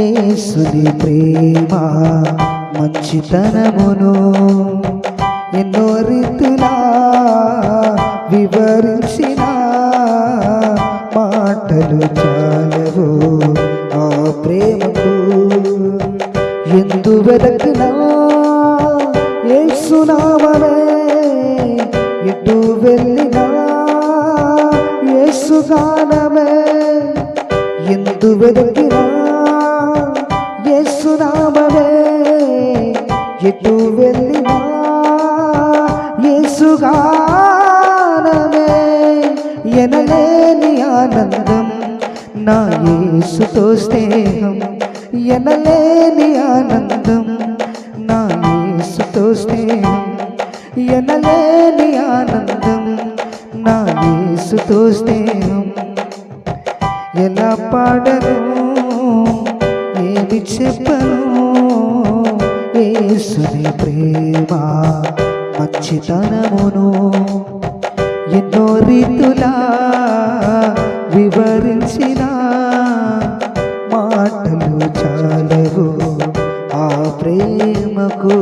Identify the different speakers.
Speaker 1: యేసుని ప్రేమ మంచితనమును ఎన్నో రీతులా వివరించిన మాటలు చాలవు. ఆ ప్రేమకు ఎందు వెదకినా ఏసునామమే ఎటు వెళ్ళినా ఏసుగానమే ఎందు వెదకినా యేసునామమే ఎటు వెళ్ళినా యేసుగానమే ఎనలేని ఆనందం నా యేసుతో స్నేహం. ఎనలేని ఆనందం నా యేసుతో స్నేహం. ఎనలేని ఆనందం నా యేసుతో స్నేహం. ఎలా పాడను? చెప్పను. ఏసుని ప్రేమ మంచితనమును ఎన్నో రీతులా వివరించిన మాటలు చాలవు ఆ ప్రేమకు.